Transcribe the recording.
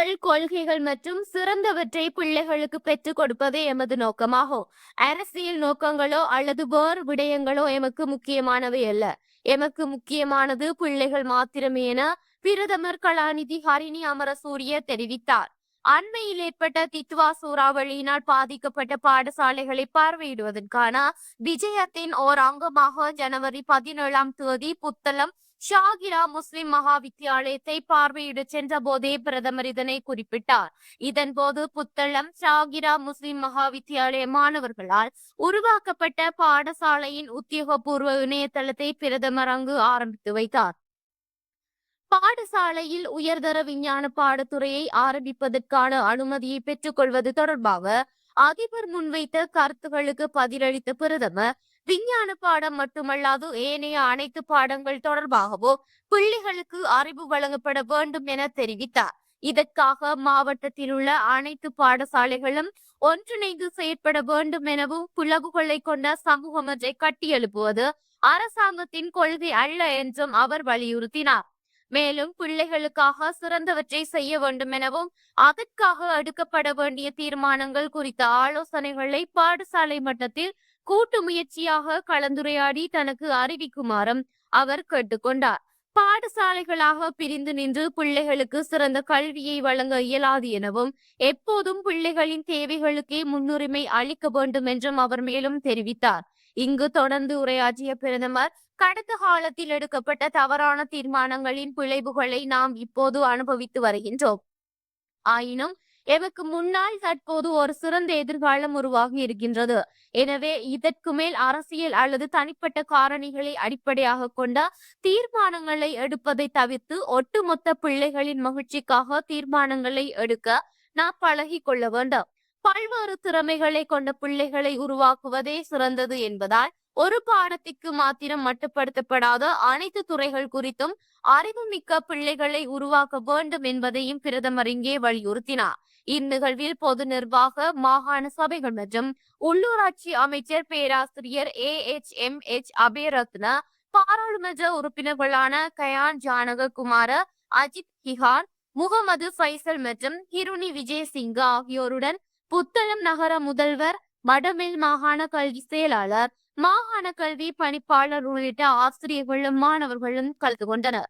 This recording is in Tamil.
மரபுகள் கொள்கைகள் மற்றும் சிறந்தவற்றை பிள்ளைகளுக்கு பெற்றுக் கொடுப்பதே எமது நோக்கமாகும் அரசியல் நோக்கங்களோ அல்லது வேறு விடயங்களோ எமக்கு முக்கியமானவை அல்ல. எமக்கு முக்கியமானது பிள்ளைகள் மாத்திரமே என பிரதமர் கலாநிதி ஹரிணி அமரசூரிய தெரிவித்தார். அண்மையில் ஏற்பட்ட தித்வா சூறாவளியினால் பாதிக்கப்பட்ட பாடசாலைகளை பார்வையிடுவதற்கான விஜயத்தின் ஓர் அங்கமாக ஜனவரி பதினேழாம் தேதி புத்தளம் ஷாகிரா முஸ்லிம் மகா வித்தியாலயத்தை பார்வையிட சென்ற போதே பிரதமர் இதனை குறிப்பிட்டார். இதன் போது புத்தளம் ஷாகிரா முஸ்லிம் மகா வித்தியாலய மாணவர்களால் உருவாக்கப்பட்ட பாடசாலையின் உத்தியோகபூர்வ இணையதளத்தை பிரதமர் அங்கு ஆரம்பித்து வைத்தார். பாடசாலையில் உயர்தர விஞ்ஞான பாடத்துறையை ஆரம்பிப்பதற்கான அனுமதியை பெற்றுக்கொள்வது தொடர்பாக அதிபர் முன்வைத்த கருத்துகளுக்கு பதிலளித்த பிரதமர் விஞ்ஞான பாடம் மட்டுமல்லாது ஏனைய அனைத்து பாடங்கள் தொடர்பாகவோ பிள்ளைகளுக்கு அறிவு வழங்கப்பட வேண்டும் என தெரிவித்தார். இதற்காக மாவட்டத்தில் உள்ள அனைத்து பாடசாலைகளும் ஒன்றிணைந்து செயற்பட வேண்டும் எனவும் பிளவுகளை கொண்ட சமூகம் ஒன்றை கட்டியெழுப்புவது அரசாங்கத்தின் கொள்கை அல்ல என்றும் அவர் வலியுறுத்தினார். மேலும் பிள்ளைகளுக்காக சிறந்தவற்றை செய்ய வேண்டும் எனவும் அதற்காக எடுக்கப்பட வேண்டிய தீர்மானங்கள் குறித்த ஆலோசனைகளை பாடசாலை மட்டத்தில் கூட்டு முயற்சியாக கலந்துரையாடி தனக்கு அறிவிக்குமாறும் அவர் கேட்டுக்கொண்டார். பாடசாலைகளாக பிரிந்து நின்று பிள்ளைகளுக்கு சிறந்த கல்வியை வழங்க இயலாது எனவும் எப்போதும் பிள்ளைகளின் தேவைகளுக்கே முன்னுரிமை அளிக்க வேண்டும் என்றும் அவர் மேலும் தெரிவித்தார். இங்கு தொடர்ந்து உரையாற்றிய பிரதமர் கடந்த காலத்தில் எடுக்கப்பட்ட தவறான தீர்மானங்களின் விளைவுகளை நாம் இப்போது அனுபவித்து வருகின்றோம். ஆயினும் எமக்கு முன்னால் தற்போது ஒரு சிறந்த எதிர்காலம் உருவாகி இருக்கின்றது? எனவே இதற்கு மேல் அரசியல் அல்லது தனிப்பட்ட காரணிகளை அடிப்படையாக கொண்ட தீர்மானங்களை எடுப்பதை தவிர்த்து ஒட்டுமொத்த பிள்ளைகளின் மகிழ்ச்சிக்காக தீர்மானங்களை எடுக்க நாம் பழகி கொள்ள வேண்டும். பல்வேறு திறமைகளை கொண்ட பிள்ளைகளை உருவாக்குவதே சிறந்தது என்பதால் ஒரு பாடத்திற்கு மாத்திரம் மட்டுப்படுத்தப்படாத அனைத்து துறைகள் குறித்தும் அறிவுமிக்க பிள்ளைகளை உருவாக்க வேண்டும் என்பதையும் பிரதமர் இங்கே வலியுறுத்தினார். இந்நிகழ்வில் பொது நிர்வாக மாகாண சபைகள் மற்றும் உள்ளூராட்சி அமைச்சர் பேராசிரியர் A H M H Abeyratne பாராளுமன்ற உறுப்பினர்களான கயான் ஜானககுமார அஜித் ஹிஹான் முகமது ஃபைசல் மற்றும் ஹிருனி விஜயசிங்க ஆகியோருடன் புத்தளம் நகர முதல்வர் மடமில் மாகாண கல்வி செயலாளர் மாகாண கல்வி பணிப்பாளர் உள்ளிட்ட ஆசிரியர்களும் மாணவர்களும் கலந்து கொண்டனர்.